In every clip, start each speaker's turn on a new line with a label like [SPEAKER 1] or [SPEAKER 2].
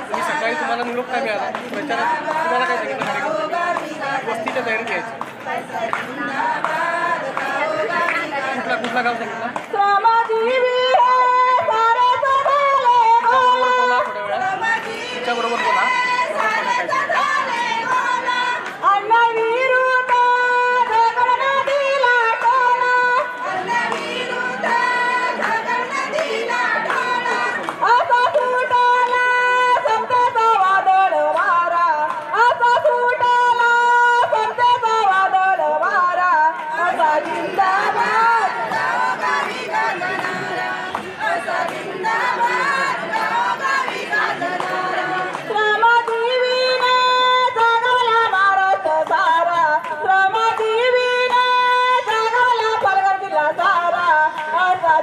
[SPEAKER 1] तुम्ही सकाळी तुम्हाला निरोप काय मिळाला. प्रचारात तुम्हाला काय सांगितलं कार्यक्रम वस्तीच्या तयारीत यायचं. कुठला कुठला गाव सांगितला?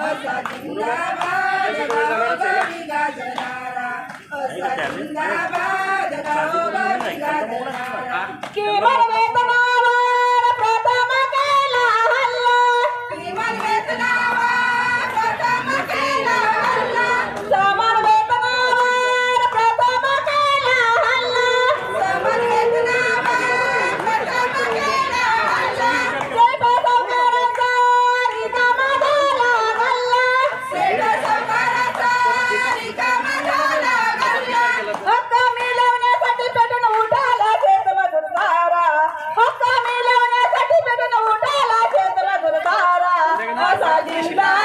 [SPEAKER 2] असा जिंदाबाद गाजणारा असा जिंदाबाद. Casa.